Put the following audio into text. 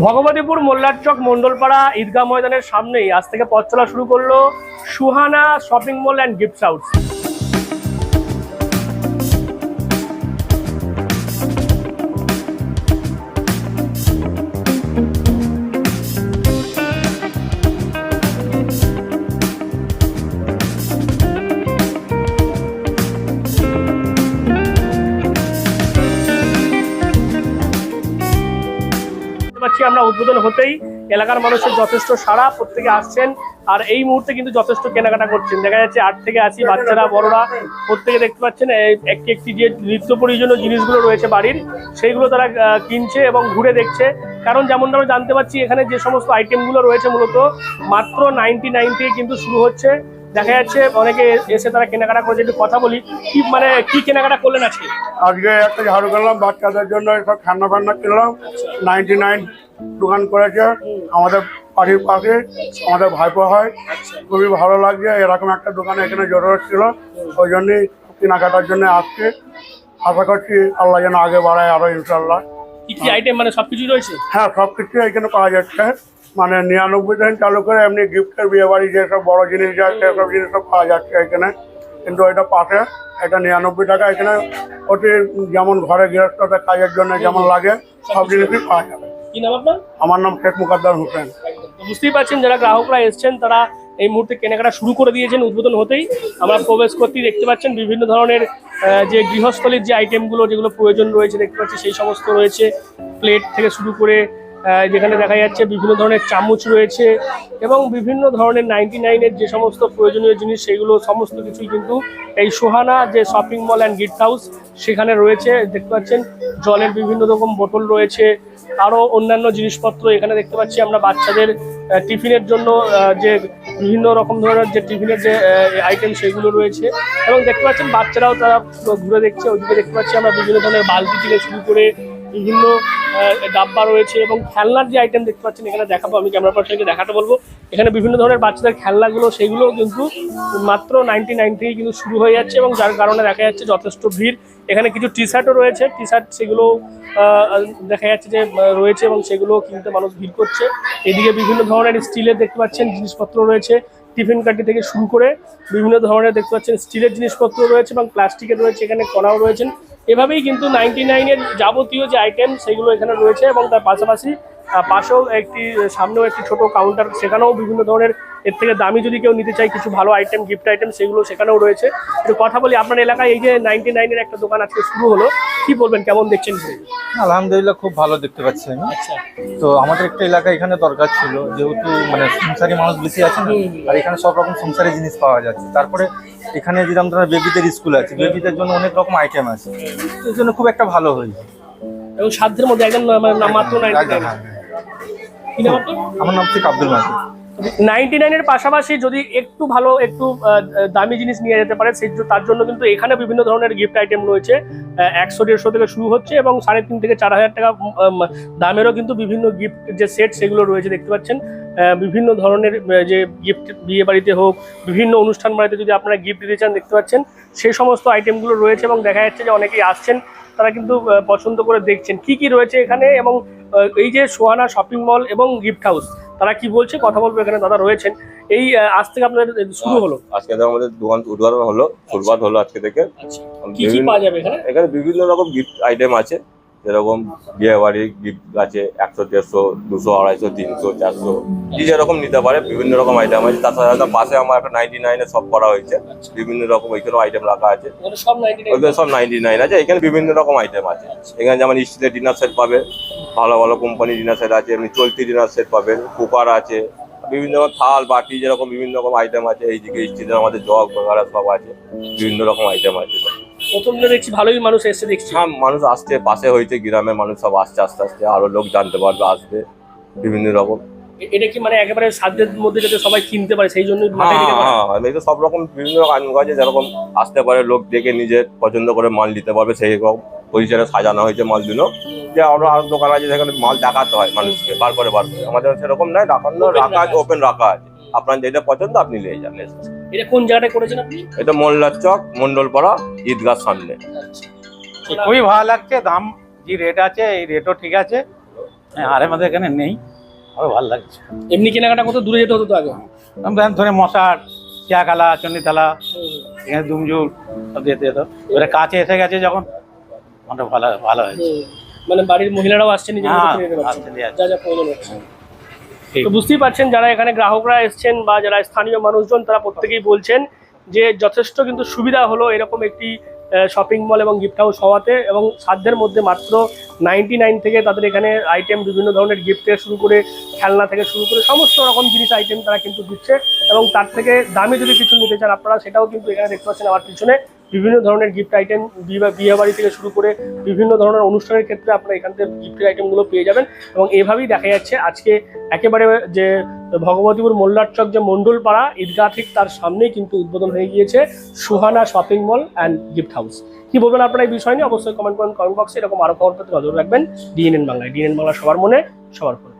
ভগবতীপুর মোল্লার চক মন্ডলপাড়া ঈদগাহ ময়দানের সামনেই আজ থেকে পথ চলা শুরু করল Suhana shopping mall and gift house পাচ্ছি আমরা উদ্বোধন হতেই। এলাকার মানুষের যথেষ্ট সারা প্রত্যেকে আসছেন, আর এই মুহূর্তে কিন্তু যথেষ্ট কেনাকাটা করছেন। দেখা যাচ্ছে আট থেকে আশি বাচ্চারা, বড়রা প্রত্যেকে দেখতে পাচ্ছেন একটি একটি যে নিত্য প্রয়োজনীয় জিনিসগুলো রয়েছে বাড়ির, সেইগুলো তারা কিনছে এবং ঘুরে দেখছে। কারণ যেমনটা আমরা জানতে পারছি এখানে যে সমস্ত আইটেমগুলো রয়েছে মূলত, মাত্র নাইনটি নাইন থেকে কিন্তু শুরু হচ্ছে। দেখা যাচ্ছে অনেকে এসে তারা কেনাকাটা করেছে। একটু কথা বলি কি মানে কি কেনাকাটা করলেন আজকে? আজকে একটা ঝাড়ু করলাম বাচ্চাদের জন্য সব ঠান্ডা ফান্ডা কিনলাম নাইনটি নাইন দোকান করেছে। আমাদের বাড়ির পাশে আমাদের ভাইপো হয়। খুবই ভালো লাগছে। এরকম একটা দোকানে এখানে জরুরত ছিল ওই জন্যই কেনাকাটার জন্য আসছে। আশা করছি আল্লাহ যেন আগে বাড়ায় আরও ইনশাল্লাহ কি কি আইটেম মানে সবকিছু রয়েছে? হ্যাঁ সব কিছু এখানে পাওয়া যাচ্ছে। মানে নিরানব্বই দিন চালু করে এমনি গিফটের বিয়ে বাড়ি যেসব বড় জিনিস যায় সেসব জিনিস সব পাওয়া যাচ্ছে এখানে। কিন্তু এটা পাশে এটা নিরানব্বই টাকা এখানে ওটি যেমন ঘরে গৃহস্থদের কাজের জন্য যেমন লাগে সব জিনিসই পাওয়া যাবে। আমার নাম শেখ মুকাদ্দার হোসেন। বুঝতেই পারছেন যারা গ্রাহকরা এসছেন তারা এই মুহূর্তে কেনাকাটা শুরু করে দিয়েছেন উদ্বোধন হতেই। আমরা প্রবেশ করতেই দেখতে পাচ্ছেন বিভিন্ন ধরনের যে গৃহস্থলীর যে আইটেমগুলো যেগুলো প্রয়োজন রয়েছে দেখতে পাচ্ছি সেই সমস্ত রয়েছে। প্লেট থেকে শুরু করে যেখানে দেখা যাচ্ছে বিভিন্ন ধরনের চামচ রয়েছে এবং বিভিন্ন ধরনের নাইনটি নাইনের যে সমস্ত প্রয়োজনীয় জিনিস, সেগুলো সমস্ত কিছুই কিন্তু এই সোহানা যে shopping mall and gift house সেখানে রয়েছে। দেখতে পাচ্ছেন, জলের বিভিন্ন রকম বোতল রয়েছে আরও অন্যান্য জিনিসপত্র এখানে দেখতে পাচ্ছি আমরা বাচ্চাদের টিফিনের জন্য যে বিভিন্ন রকম ধরনের যে টিফিনের যে আইটেম সেগুলো রয়েছে এবং দেখতে পাচ্ছেন বাচ্চারাও তারা ঘুরে দেখছে। ওইদিকে দেখতে পাচ্ছি আমরা বিভিন্ন ধরনের বালতি থেকে শুরু করে বিভিন্ন ডাব্বা রয়েছে এবং খেলনার যে আইটেম দেখতে পাচ্ছেন, এখানে দেখাবো, আমি ক্যামেরা পার্সনকে দেখাতে বলব। এখানে বিভিন্ন ধরনের বাচ্চাদের খেলনাগুলো সেগুলোও কিন্তু মাত্র নাইনটি নাইন থেকে কিন্তু শুরু হয়ে যাচ্ছে এবং যার কারণে দেখা যাচ্ছে যথেষ্ট ভিড়। এখানে কিছু টি শার্টও রয়েছে টি শার্ট সেগুলো দেখা যাচ্ছে যে রয়েছে এবং সেগুলো কিনতে মানুষ ভিড় করছে। এদিকে বিভিন্ন ধরনের স্টিলের দেখতে পাচ্ছেন জিনিসপত্র রয়েছে, টিফিন কাটি থেকে শুরু করে বিভিন্ন ধরনের দেখতে পাচ্ছেন স্টিলের জিনিসপত্র রয়েছে এবং প্লাস্টিকের রয়েছে, এখানে কড়াও রয়েছেন। এভাবেই কিন্তু নাইনটি নাইনের যাবতীয় যে আইটেম সেগুলো এখানে রয়েছে এবং তার পাশাপাশি পাশেও একটি সামনেও একটি ছোট কাউন্টার সেখানেও বিভিন্ন ধরনের এর থেকে দামি যদি কেউ নিতে চায় কিছু ভালো আইটেম গিফট আইটেম সেগুলো সেখানেও রয়েছে। একটু কথা বলি আপনার এলাকায় এই যে নাইনটি নাইনের একটা দোকান আজকে শুরু হলো কি বলবেন কেমন দেখছেন আলহামদুলিল্লাহ খুব ভালো দেখতে পাচ্ছি আমি। আচ্ছা। তো আমাদের একটা এলাকা এখানে দরকার ছিল যেহেতু মানে সংসারী মানুষ বেশি আছে আর এখানে সব রকম সংসারী জিনিস পাওয়া যাচ্ছে। তারপরে এখানে যেরকম ধরো বেবিদের স্কুল আছে বেবিদের জন্য অনেক রকম আইটেম আছে। এর জন্য খুব একটা ভালো হয়েছে এবং সাধ্যের মধ্যে একদম মানে মাত্র নাইনটি নাইন। আপনার? আমার নাম শেখ আব্দুল মাসুদ। নাইনটি নাইনের পাশাপাশি যদি একটু ভালো, একটু দামি জিনিস নিয়ে যেতে পারে, সেই তার জন্য কিন্তু এখানে বিভিন্ন ধরনের গিফট আইটেম রয়েছে। একশো, দেড়শো থেকে শুরু হচ্ছে এবং সাড়ে তিন থেকে চার হাজার টাকা দামেরও কিন্তু বিভিন্ন গিফট যে সেট সেগুলো রয়েছে, দেখতে পাচ্ছেন। বিভিন্ন ধরনের যে গিফট বিয়ে বাড়িতে হোক, বিভিন্ন অনুষ্ঠান বাড়িতে যদি আপনারা গিফট দিতে চান, দেখতে পাচ্ছেন। সেই সমস্ত আইটেমগুলো রয়েছে এবং দেখা যাচ্ছে যে অনেকেই আসছেন, তারা কিন্তু পছন্দ করে দেখছেন। কি কি রয়েছে এখানে এবং এই যে সোহানা শপিং মল এবং গিফট হাউস তারা কি বলছে কথা বলব এখানে দাদা রয়েছেন। এই আজ থেকে আপনাদের শুরু হলো? আজকে আমাদের দোকান উদ্বোধন হলো ফুলবাদ হলো আজকে থেকে। আচ্ছা। কি কি পাওয়া যাবে এখানে? এখানে বিভিন্ন রকম গিফট আইটেম আছে। যেরকম বিয়ে বাড়ির গিফট আছে একশো দেড়শো দুশো আড়াইশো তিনশো চারশো। যে যেরকম নিতে পারে বিভিন্ন রকম আইটেম আছে। তার সাথে পাশে আমার একটা নাইনটি নাইনে সব করা হয়েছে। বিভিন্ন রকম ওইখানেও আইটেম রাখা আছে। ওইখানে সব নাইনটি নাইন আছে। এখানে বিভিন্ন রকম আইটেম আছে। এখানে যেমন স্টিলের ডিনার সেট পাবে ভালো ভালো কোম্পানি ডিনার সেট আছে। এমনি চলতি ডিনার সেট পাবেন কুকার আছে। বিভিন্ন রকম থাল বাটি যেরকম বিভিন্ন রকম আইটেম আছে। এইদিকে স্টিলের আমাদের জগ বগারা সব আছে। বিভিন্ন রকম আইটেম আছে। প্রথম দিনে দেখছি ভালোই মানুষ এসে দেখছি। হ্যাঁ মানুষ আসছে পাশে হইতে গ্রামের মানুষ সব আসছে আস্তে আস্তে আরও লোক জানতে পারবে আসবে বিভিন্ন রকম। এটা কি মানে একেবারে সাধ্যের মধ্যে যাতে সবাই কিনতে পারে সেই জন্য এই তো সব রকম বিভিন্ন আইটেম আছে যেরকম আসতে পারে লোক দেখে নিজের পছন্দ করে মাল নিতে পারবে সেই রকম পজিশনে সাজানো হয়েছে মালগুলো। যে আরও আরও দোকান আছে সেখানে মাল দেখাতে হয় মানুষকে বার করে বার করে। আমাদের সেরকম নয় দেখানো Open রাখা আছে রাখা ওপেন রাখা আছে। আপনার যেটা পছন্দ আপনি নিয়ে যান। এটা কোন জায়গাটায় করেছেন আপনি? এটা মোল্লার চক মন্ডলপাড়া ঈদগার সামনে। খুবই ভালো লাগছে দাম যে রেট আছে এই রেটও ঠিক আছে। হ্যাঁ আর আমাদের এখানে নেই আরও ভালো লাগছে। এমনি কেনাকাটা কত দূরে যেতে হতো তো আগে? আমরা ধরে মশার চিয়াকালা চন্ডিতলা এখানে দুমজুর সব যেতে যেত এবারে কাছে এসে গেছে যখন ওটা ভালো ভালো হয়েছে। মানে বাড়ির মহিলারাও আসছেন নিজের মতো হ্যাঁ, দিয়ে যা যা প্রয়োজন হচ্ছে। ঠিক। তো বুঝতেই পারছেন যারা এখানে গ্রাহকরা এসছেন বা যারা স্থানীয় মানুষজন তারা প্রত্যেকেই বলছেন যে যথেষ্ট কিন্তু সুবিধা হলো এরকম একটি শপিং মল এবং গিফট হাউস হওয়াতে এবং সাধ্যের মধ্যে মাত্র নাইনটি নাইন থেকে তাদের এখানে আইটেম বিভিন্ন ধরনের গিফট থেকে শুরু করে খেলনা থেকে শুরু করে সমস্ত রকম জিনিস আইটেম তারা কিন্তু দিচ্ছে এবং তার থেকে দামি যদি কিছু নিতে চান আপনারা সেটাও কিন্তু এখানে দেখতে পাচ্ছেন আমার পিছনে। বিভিন্ন ধরনের গিফট আইটেম বিয়ে বাড়ি থেকে শুরু করে বিভিন্ন ধরনের অনুষ্ঠানের ক্ষেত্রে আপনারা এখান থেকে গিফটের আইটেমগুলো পেয়ে যাবেন এবং এভাবেই দেখা যাচ্ছে আজকে একেবারে যে ভগবতীপুর মোল্লার চক যে মন্ডল পাড়া ঈদগাহ ঠিক তার সামনেই কিন্তু উদ্বোধন হয়ে গিয়েছে Suhana shopping mall and gift house কি বলবেন আপনারা এই বিষয় নিয়ে? অবশ্যই কমেন্ট করেন কমেন্ট বক্সে এরকম আরও খবর পেতে নজর রাখবেন। ডিএনএন বাংলায়। ডিএনএন বাংলা সবার মনে, সবার ফোনে